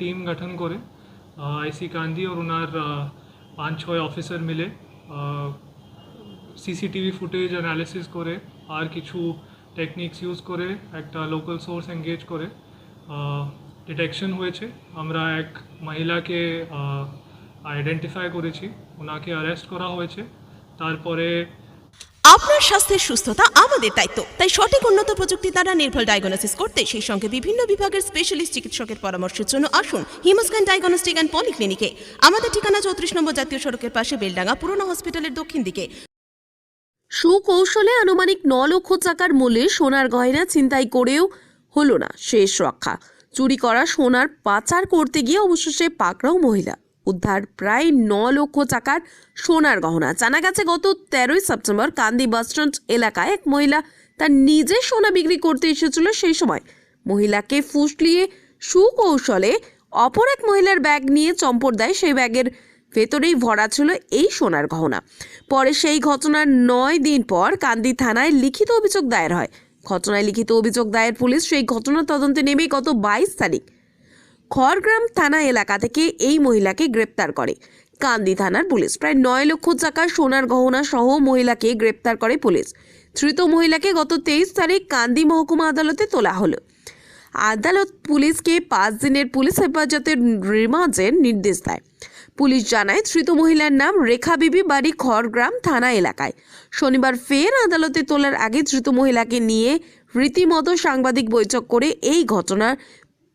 Team গঠন করে আইসি কান্দি আর ওনার আহ, পাঁচ ছয় অফিসার মিলে সিসিটিভি ফুটেজ অ্যানালিসিস করে আর কিছু টেকনিক্স ইউজ করে একটা লোকাল সোর্স এঙ্গেজ করে ডিটেকশন হয়েছে আমরা এক মহিলাকে আইডেন্টিফাই করেছি ওনাকে অ্যারেস্ট করা হয়েছে তারপরে আপনার স্বাস্থ্যের সুস্থতা আমাদের দায়িত্ব। তাই সঠিক উন্নত প্রযুক্তি দ্বারা নির্ভুল ডায়াগনোসিস করতে সেই সঙ্গে বিভিন্ন বিভাগের স্পেশালিস্ট চিকিৎসকের পরামর্শের জন্য আসুন হিমোস্ক্যান ডায়াগনস্টিক অ্যান্ড পলিক্লিনিকে আমাদের ঠিকানা চৌত্রিশ নম্বর জাতীয় সড়কের পাশে বেলডাঙ্গা পুরনো হসপিটালের দক্ষিণ দিকে। সুকৌশলে আনুমানিক ন লক্ষ টাকার মূল্যে সোনার গয়না ছিনতাই করেও হলো না শেষ রক্ষা। চুরি করা সোনার পাচার করতে গিয়ে অবশেষে পাকড়াও মহিলা। উদ্ধার প্রায় ন লক্ষ টাকার সোনার গহনা। জানা গেছে, গত তেরোই সেপ্টেম্বর কান্দি বাসস্ট্যান্ড এলাকায় এক মহিলা তার নিজের সোনা বিক্রি করতে এসেছিল। সেই সময় মহিলাকে ফুসলিয়ে সুকৌশলে অপর এক মহিলার ব্যাগ নিয়ে চম্পট দেয়। সেই ব্যাগের ভেতরেই ভরা ছিল এই সোনার গহনা। পরে সেই ঘটনার নয় দিন পর কান্দি থানায় লিখিত অভিযোগ দায়ের হয়। ঘটনায় লিখিত অভিযোগ দায়ের পুলিশ সেই ঘটনা তদন্তে নেমে গত বাইশ তারিখ খড়গ্রাম থানা এলাকা থেকে এই মহিলাকে গ্রেপ্তার করে। কান্দি থানার পুলিশ। প্রায় নয় লক্ষ টাকার সোনার গহনা সহ মহিলাকে গ্রেপ্তার করে পুলিশ। ধৃত মহিলাকে গত তেইশ তারিখ কান্দি মহকুমা আদালতে তোলা হলো। আদালত পুলিশকে পাঁচ দিনের পুলিশ হেফাজতের রিমান্ডের নির্দেশ দেয়। পুলিশ জানায়, ধৃত মহিলার নাম রেখা বিবি, বাড়ি খড়গ্রাম থানা এলাকায়। শনিবার ফের আদালতে তোলার আগে ধৃত মহিলাকে নিয়ে রীতিমতো সাংবাদিক বৈঠক করে এই ঘটনার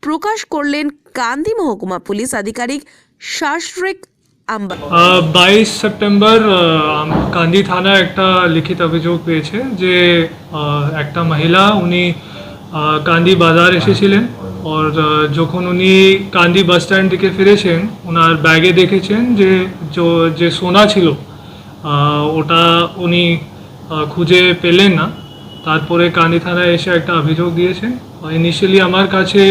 প্রকাশ করলেন কান্দি মহকুমা পুলিশ আধিকারিক শাসরেক বাইশ সেপ্টেম্বর কান্দি থানা একটা লিখিত অভিযোগ পেয়েছে যে একটা মহিলা উনি কান্দি বাজার এসেছিলেন আর যখন উনি কান্দি বাস স্ট্যান্ড থেকে ফিরেছেন ওনার ব্যাগে দেখেছেন যে যে সোনা ছিল ওটা উনি খুঁজে পেলেন না। তারপরে কান্দি থানায় এসে একটা অভিযোগ দিয়েছেন। ইনিশিয়ালি আমার কাছে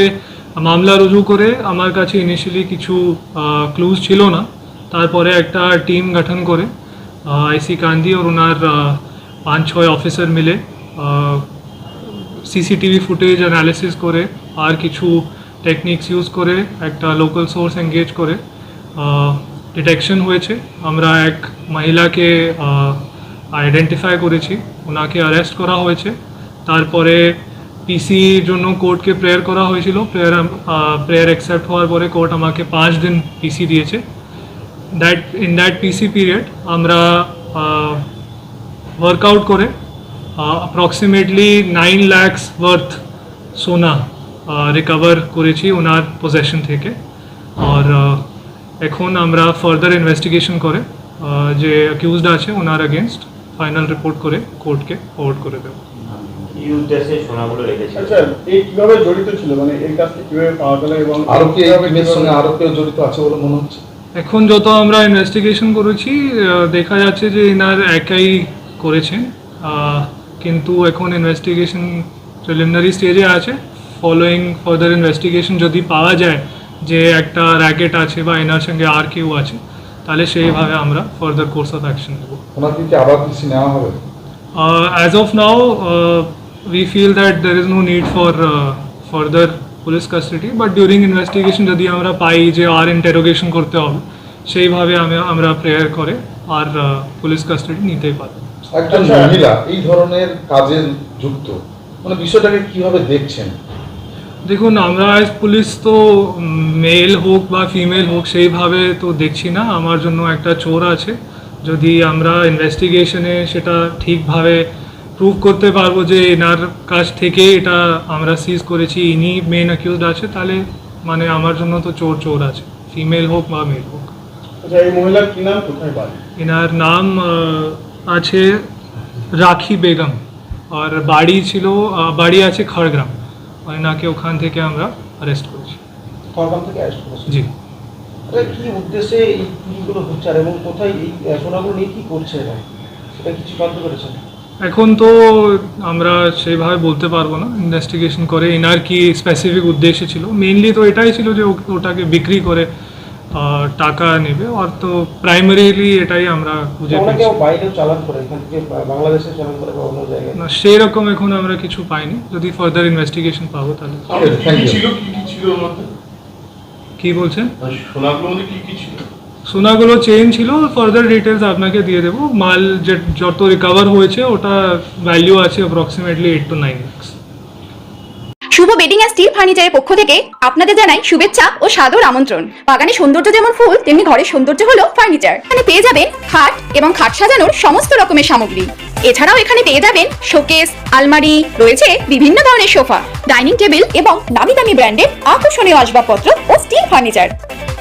মামলা রুজু করে আমার কাছে ইনিশিয়ালি কিছু ক্লুজ ছিল না। তারপরে একটা টিম গঠন করে আইসি কান্দি আর ওনার পাঁচ ছয় অফিসার মিলে সিসিটিভি ফুটেজ অ্যানালিসিস করে আর কিছু টেকনিক্স ইউজ করে একটা লোকাল সোর্স এঙ্গেজ করে ডিটেকশন হয়েছে। আমরা এক মহিলাকে আইডেন্টিফাই করেছি। ওনাকে অ্যারেস্ট করা হয়েছে। তারপরে পিসির জন্য কোর্টকে প্রেয়ার করা হয়েছিল। প্রেয়ার প্রেয়ার অ্যাকসেপ্ট হওয়ার পরে কোর্ট আমাকে পাঁচ দিন পিসি দিয়েছে। That in that PC period আমরা ওয়ার্কআউট করে অ্যাপ্রক্সিমেটলি নাইন ল্যাক্স ওয়ার্থ সোনা রিকভার করেছি ওনার পজেশন থেকে। আর এখন আমরা ফার্দার ইনভেস্টিগেশন করে যে অ্যাকিউজড আছে ওনার এগেনস্ট ফাইনাল রিপোর্ট করে কোর্টকে ফরওয়ার্ড করে দেবো। কি উদ্দেশ্যে সোনাগুলো রেখেছিল? আচ্ছা এই কীভাবে জড়িত ছিল? মানে এই কাজটি কীভাবে পাওয়া গেল এবং আরও কি এই সঙ্গে আরও কেউ জড়িত আছে বলে মনে হচ্ছে? এখন যত আমরা ইনভেস্টিগেশন করেছি দেখা যাচ্ছে যে এনার একাই করেছেন। কিন্তু এখন ইনভেস্টিগেশন প্রিলিমিনারি স্টেজে আছে। ফলোয়িং ফার্দার ইনভেস্টিগেশন যদি পাওয়া যায় যে একটা র্যাকেট আছে বা এনার সঙ্গে আর কেউ আছে তাহলে সেইভাবে আমরা ফার্দার কোর্স অফ অ্যাকশন নেব। ওনার কি আবার পিসি নেওয়া হবে? of now, uh, we feel that there is no need for uh, further police custody, but during যদি আমরা পাই যে আর ইন্টারোগেশন করতে হবে সেইভাবে আমি আমরা প্রেয়ার করে আর পুলিশ কাস্টাডি নিতেই পারি একজন। মহিলা এই ধরনের কাজে যুক্ত মানে বিষয়টাকে কীভাবে দেখছেন? দেখুন আমরা পুলিশ তো মেল হোক বা ফিমেল হোক সেইভাবে তো দেখছি না। আমার জন্য একটা চোর আছে। যদি আমরা ইনভেস্টিগেশনে সেটা ঠিকভাবে প্রুভ করতে পারব যে এনার কাছ থেকে এটা আমরা সিজ করেছি ইনি মেন অ্যাকিউজড আছে তাহলে মানে আমার জন্য তো চোর চোর আছে। ফিমেল হোক বা মেল হোক। আচ্ছা এই মহিলার কি নাম? কোথায় বাড়ি? এনার নাম আছে রাখি বেগম। আর বাড়ি ছিল বাড়ি আছে খড়গ্রাম। আর এনাকে ওখান থেকে আমরা অ্যারেস্ট করেছি। খড়গ্রাম থেকে অ্যারেস্ট করেছি? জি। আরে কি উদ্দেশ্যে এই চুরিগুলো হচ্ছে আর এবং কোথায় এই সোনাগুলো নিয়ে কি করছে এরা? সেটা কিছু এখন তো আমরা সেভাবে বলতে পারব না ইনভেস্টিগেশন করে। এনার কি স্পেসিফিক উদ্দেশ্য ছিল? মেইনলি তো এটাই ছিল যে ওটাকে বিক্রি করে টাকা নেবে আর তো প্রাইমারিলি এটাই আমরা খুঁজে পেয়েছি। বাইরেও চালান করে এখান থেকে বাংলাদেশে চালান করে বা অন্য জায়গায়? না সেই রকম এখন আমরা কিছু পাইনি। যদি ফার্দার ইনভেস্টিগেশন পাবো তাহলে। থ্যাংক ছিল? কি কি ছিল কি বলছেন? সোনাগুলো কি কি ছিল? সোনাগুলো চেইন ছিল ফার্দার ডিটেলস আপনাকে দিয়ে দেবো। মাল যে যত রিকভার হয়েছে ওটা ভ্যালু আছে approximately eight to nine lakhs Shubho bedding and steel ফার্নিচারের পক্ষ থেকে আপনাদের জানাই শুভেচ্ছা ও সাদর আমন্ত্রণ। বাগানে সৌন্দর্য যেমন ফুল, তেমনি ঘরের সৌন্দর্য হলো ফার্নিচার এখানে পেয়ে যাবেন খাট এবং খাট সাজানোর সমস্ত রকমের সামগ্রী। এছাড়াও এখানে পেয়ে যাবেন শোকেস আলমারি, রয়েছে বিভিন্ন ধরনের সোফা ডাইনিং টেবিল এবং দামি দামি ব্র্যান্ডের আকর্ষণীয় আসবাবপত্র ও স্টিল ফার্নিচার